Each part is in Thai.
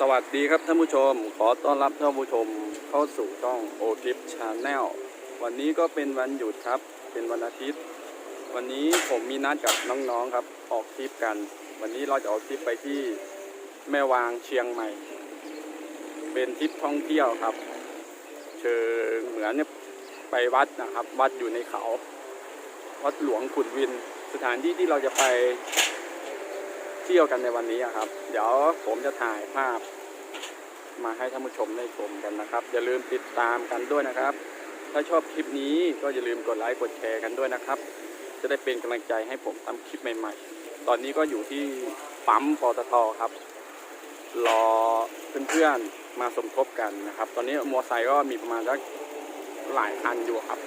สวัสดีครับท่านผู้ชม ขอต้อนรับท่านผู้ชมเข้าสู่ช่องโอทิปชาแนลวันนี้ก็เป็นวันหยุดครับ เป็นวันอาทิตย์ วันนี้ผมมีนัดกับน้องๆครับ ออกทริปกัน วันนี้เราจะออกทริปไปที่แม่วางเชียงใหม่ เป็นทริปท่องเที่ยวครับ เชิงเหมือนไปวัดนะครับ วัดอยู่ในเขา วัดหลวงขุนวิน สถานที่ที่เราจะไป เที่ยวกันในวันนี้ครับ เดี๋ยวผมจะถ่ายภาพ มาให้ท่านผู้ชมได้ชมกันนะครับ อย่าลืมติดตามกันด้วยนะครับ ถ้าชอบคลิปนี้ก็อย่าลืมกดไลค์กดแชร์กันด้วยนะครับ จะได้เป็นกำลังใจให้ผมทำคลิปใหม่ ๆ ตอนนี้ก็อยู่ที่ปั๊มปตทครับ รอเพื่อนๆมาสมทบกันนะครับ ตอนนี้มอไซค์ก็มีประมาณสักหลายคันอยู่ครับ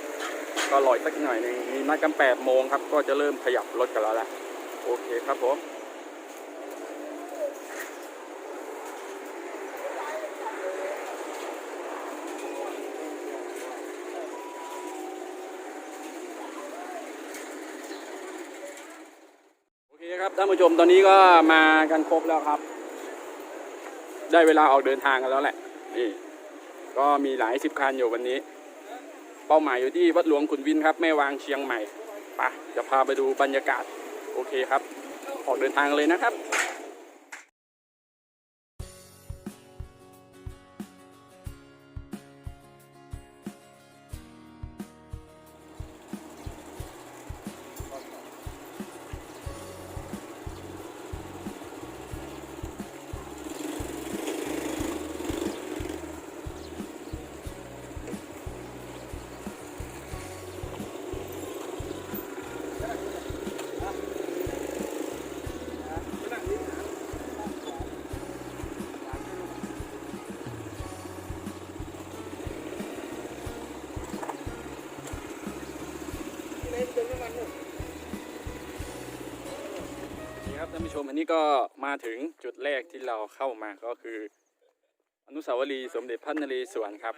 ก็รออีกสักหน่อยหนึงมีนัดกันแปดโมงครับ ก็จะเริ่มขยับรถกันแล้วแหละ โอเคครับผม โอเคครับท่าน ผู้ชมตอนนี้ก็มากันครบแล้วครับ ได้เวลาออกเดินทางกันแล้วแหละ นี่ ก็มีหลายสิบคันอยู่วันนี้ เป้าหมายอยู่ที่วัดหลวงขุนวินครับแม่วางเชียงใหม่ปะจะพาไปดูบรรยากาศ โอเคครับ ออกเดินทางเลยนะครับ ผู้ชมอันนี้ก็มาถึงจุดแรกที่เราเข้ามาก็คือ อนุสาวรีย์สมเด็จพระนเรศวรครับ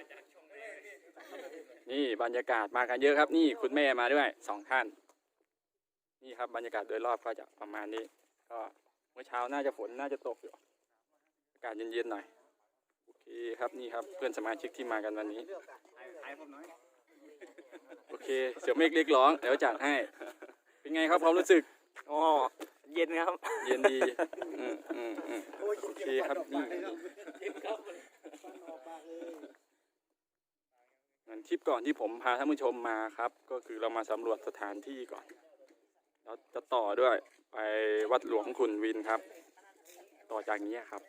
นี่บรรยากาศมากันเยอะครับ นี่คุณแม่มาด้วยสองท่าน นี่ครับบรรยากาศโดยรอบก็จะประมาณนี้ ก็เมื่อเช้าน่าจะฝนน่าจะตกอยู่อากาศเย็นๆหน่อยโอเคครับนี่ครับเพื่อนสมาชิกที่มากันวันนี้โอเค เสี่ยวเมฆเรียกร้องเดี๋ยวจัดให้ เป็นไงครับความรู้สึกอ๋อ เย็นครับ เย็นดีอืมอืมอืมโอเคครับนี่เหมือนคลิปก่อนที่ผมพาท่านผู้ชมมาครับ ก็คือเรามาสำรวจสถานที่ก่อนแล้วจะต่อด้วยไปวัดหลวงขุนวินครับ ต่อจากนี้ครับ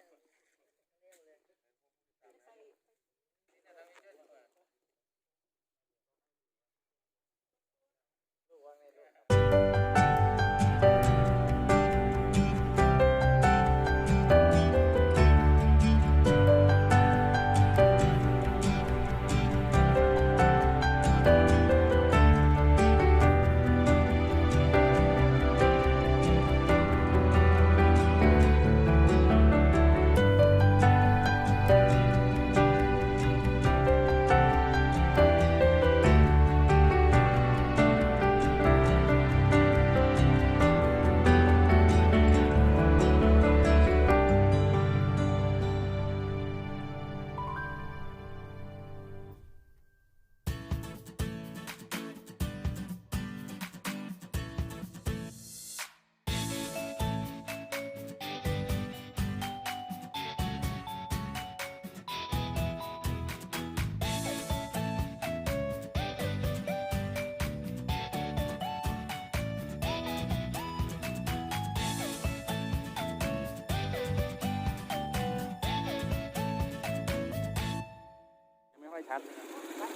ครับ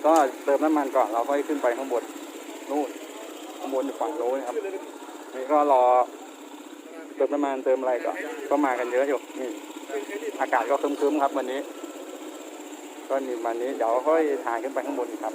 ก็เติมน้ำมันก่อนเราค่อยขึ้นไปข้างบนนู่นข้างบนอยู่ฝั่งโน้นครับนี่ก็รอเติมน้ำมันเติมอะไรก่อนก็มากันเยอะอยู่นี่อากาศก็ครึ้มๆครับวันนี้ ก็มีวันนี้เดี๋ยวค่อยถ่ายขึ้นไปข้างบนครับ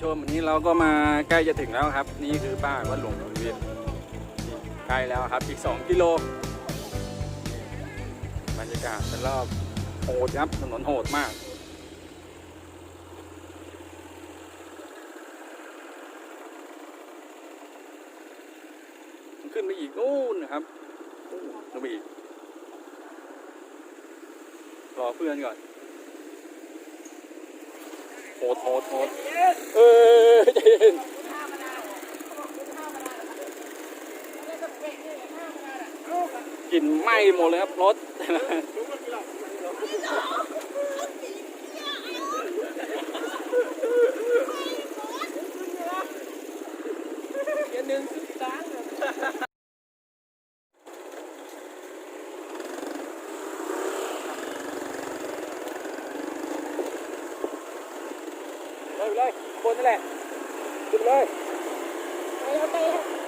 ผู้ชมวันนี้เราก็มาใกล้จะถึงแล้วครับ นี่คือบ้าวัดหลวงขุนเวียนใกล้แล้วครับอีก 2 กิโล บรรยากาศเป็นรอบโหดครับถนนโหดมากขึ้นไปอีกนู่นนะครับขึ้นไปอีกรอเพื่อนก่อน โหดโหดโหดเออใจเย็นกลิ่นไหม้หมดเลยครับรถเดี๋ยวหนึ่งสุดท้าย ลยเลยบนนั่นแหละขึ้นเลยโอเค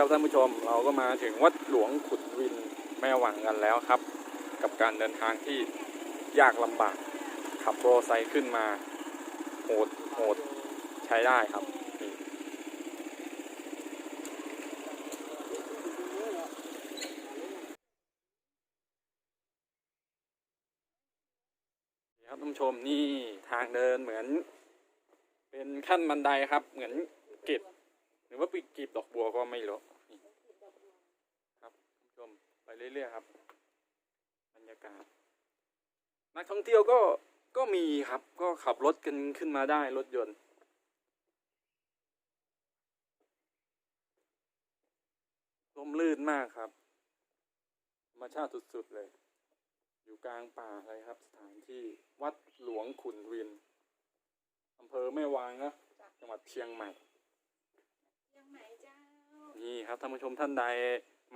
ครับท่านผู้ชมเราก็มาถึงวัดหลวงขุดวินแม่หวังกันแล้วครับ กับการเดินทางที่ยากลำบาก ขับโรไซค์ขึ้นมาโหดโหดใช้ได้ครับนี่ครับท่านผู้ชมนี่ทางเดินเหมือน เป็นขั้นบันไดครับเหมือนเก็บห รือว่าปีกกีบดอกบัวก็ไม่รู้นี่ครับท่านผู้ชมไปเรื่อยๆครับบรรยากาศนักท่องเที่ยวก็ก็มีครับ ก็ขับรถกันขึ้นมาได้รถยนต์ลมลื่นมากครับธรรมชาติสุดๆเลย อยู่กลางป่าเลยครับ สถานที่วัดหลวงขุนวินอำเภอแม่วางนะจังหวัดเชียงใหม่ยงไหนเจ้า นี่ครับท่านผู้ชมท่านใด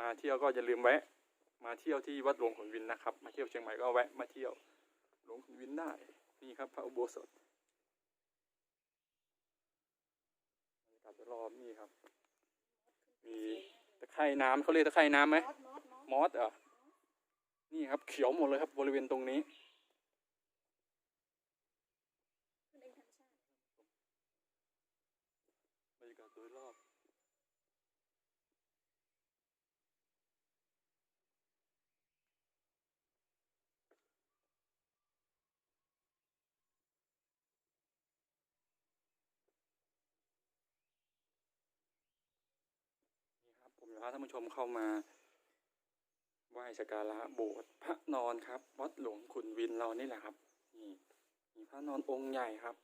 มาเที่ยวก็อย่าลืมแวะ มาเที่ยวที่วัดหลวงขุนวินนะครับ มาเที่ยวเชียงใหม่ก็แวะมาเที่ยวหลวงขุนวินได้ นี่ครับพระอุโบสถบรรยากาศรอบนี่ครับ มีตะไคร่น้ำเขาเรียกตะไคร่น้ำไหมมอสอสมอสมอสเหรอนี่ครับเขียวหมดเลยครับบริเวณตรงนี้บรรยากาศโดยรอบ นี่ครับ ผมจะ พาท่านผู้ชมเข้ามาไหว้สักการะโบสถ์พระนอนครับ วัดหลวงขุนวินเรานี่แหละครับ นี่มีพระนอนองค์ใหญ่ครับ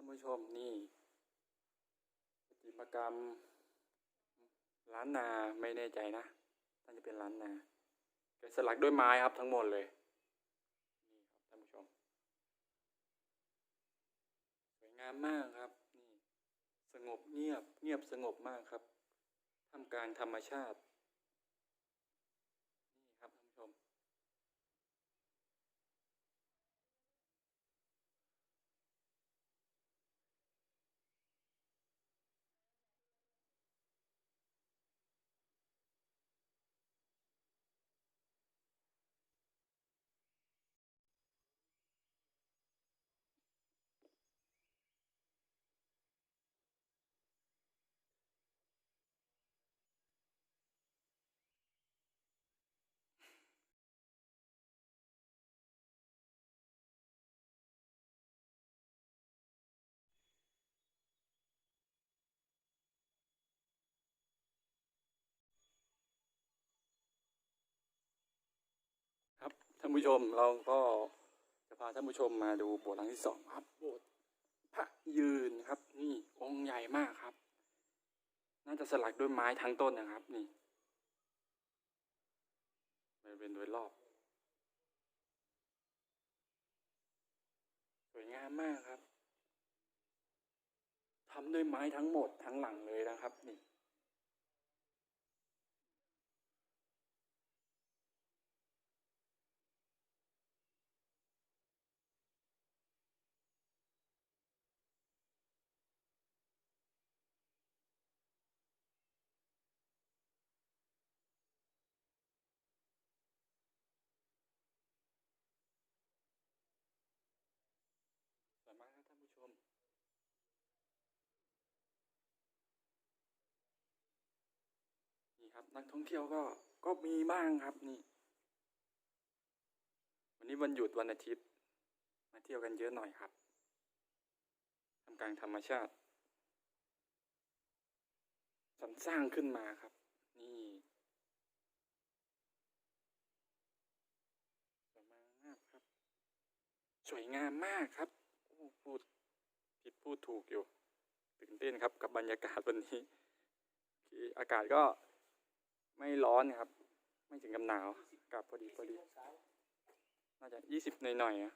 านผู้ชมนี่ประติมากรรมล้านนาไม่แน่ใจนะน่าจะเป็นล้านนาแกสลักด้วยไม้ครับทั้งหมดเลยนี่ครับท่านผู้ชมสวยงามมากครับนี่สงบเงียบเงียบสงบมากครับท่ามกลางธรรมชาติานผู้ชมเราก็จะพาท่านผู้ชมมาดูโบสถ์หลังที่สองครับ โบสถ์พระยืนครับ นี่องค์ใหญ่มากครับ น่าจะสลักด้วยไม้ทั้งต้นนะครับ นี่บริเวณโดยรอบ สวยงามมากครับทำด้วยไม้ทั้งหมดทั้งหลังเลยนะครับ นี่ สวยมากครับท่านผู้ชม นี่ ครับ นักท่องเที่ยวก็ก็มีบ้างครับนี่ วันนี้วันหยุดวันอาทิตย์ มาเที่ยวกันเยอะหน่อยครับทำกลางธรรมชาติสรรสร้างขึ้นมาครับ นี่สวยมากมากครับ สวยงามมากครับพูดผิดพูดถูกอยู่ตื่นเต้นครับกับบรรยากาศวันนี้อากาศก็ ไม่ร้อนครับ ไม่ถึงกับหนาวกับพอดีพอดี น่าจะยี่สิบหน่อยๆอะ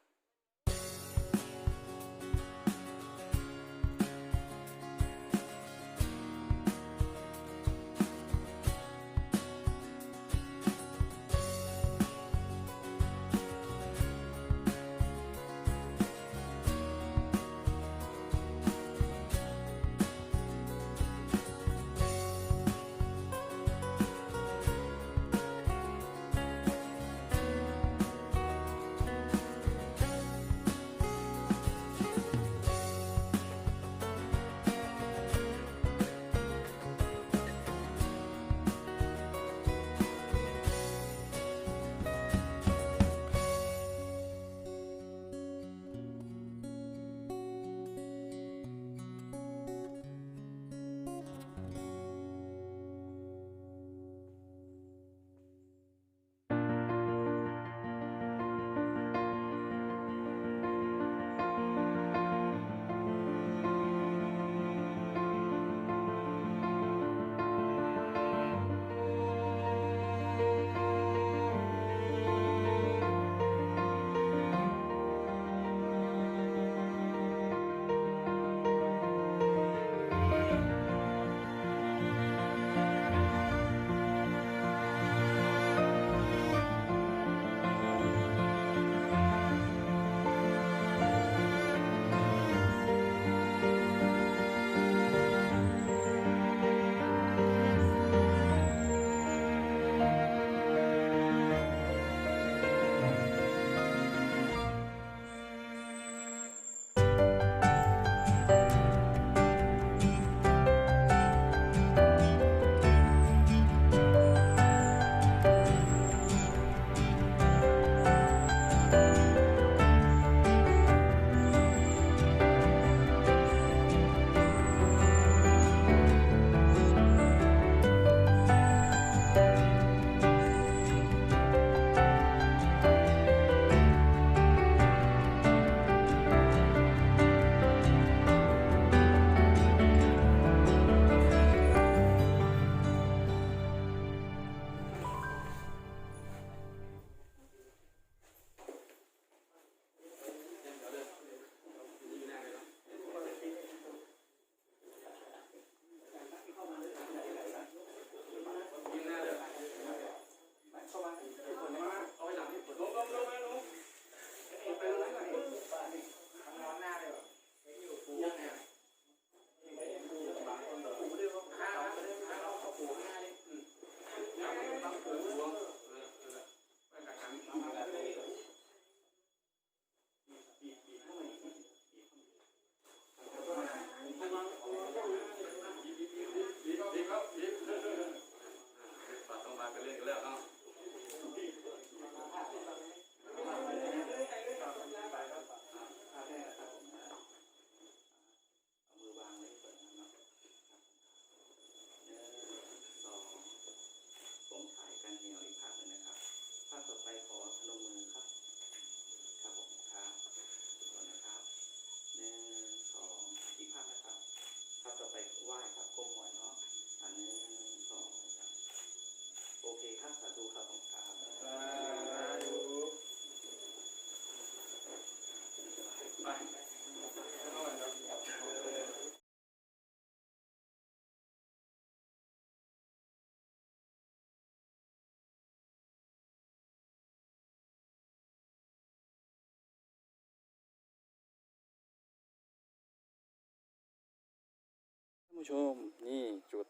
ผู้ชมนี่จุด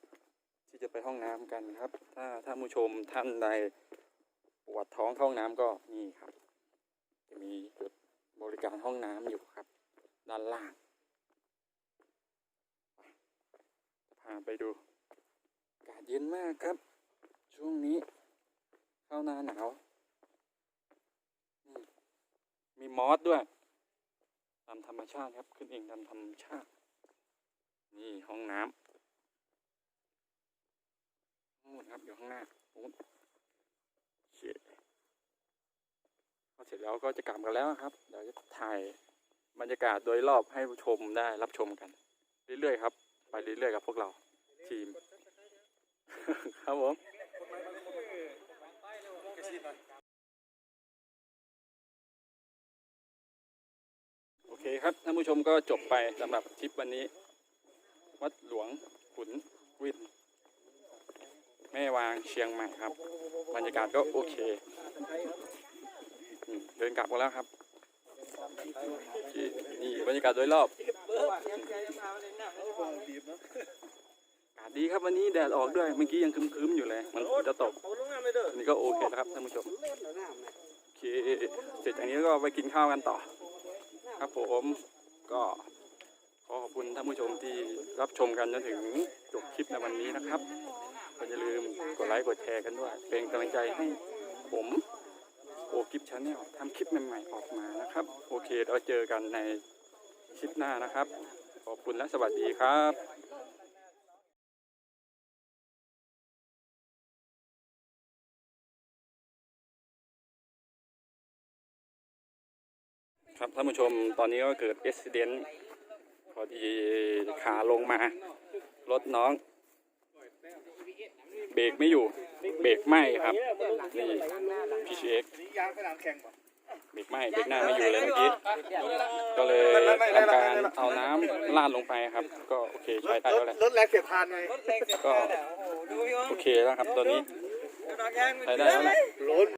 ที่จะไปห้องน้ำกันครับ ถ้าถ้าผู้ชมท่านใดปวดท้องเข้าห้องน้ำก็นี่ครับ จะมีจุด บริการห้องน้ำอยู่ครับ ด้านล่างพาไปดูอากาศเย็นมากครับ ช่วงนี้ เข้าหน้าหนาวนี่มีมอสด้วยตามธรรมชาติครับ ขึ้นเองตามธรรมชาติ นี่ห้องน้ำนู่นครับอยู่ข้างหน้านู่นโอเค พอเสร็จแล้วก็จะกลับกันแล้วครับเดี๋ยวจะถ่ายบรรยากาศโดยรอบให้ผู้ชมได้รับชมกัน เรื่อยๆครับ ไปเรื่อยๆกับพวกเราทีม ครับผมโอเคครับท่านผู้ชมก็จบไปสำหรับทริปวันนี้ วัดหลวงขุนวินแม่วางเชียงใหม่ครับ บรรยากาศก็โอเค เดินกลับกันแล้วครับนี่บรรยากาศโดยรอบอากาศดีครับวันนี้แดดออกด้วยเมื่อกี้ยังครึ้มๆอยู่เลย มันจะตกนี่ก็โอเคแล้วครับท่านผู้ชมโอเคเสร็จจากนี้ก็ไปกินข้าวกันต่อ ครับผมก็ขอขอบคุณท่านผู้ชมที่รับชมกันจนถึงจบคลิปในวันนี้นะครับก็อย่าลืมกดไลค์กดแชร์กันด้วย เป็นกำลังใจให้ผมิปชาแนลทำคลิปใหม่ๆออกมานะครับ โอเคเราเจอกันในคลิปหน้านะครับ ขอบคุณและสวัสดีครับครับท่านผู้ชมตอนนี้ก็เกิดอุบิเหตุพอดีขาลงมา รถน้อง เบรกไม่อยู่ เบรกไหมครับนี่พีเอ็กเบรกไหมเบรกหน้าไม่อยู่เลยเมื่อกี้ ก็เลยทำการเอาน้ำลาดลงไปครับ ก็โอเคใช้ได้แล้วแหละ รถแรงเสียพานไงก็โอเคแล้วครับตอนนี้ใช้ได้แล้วแหละรถ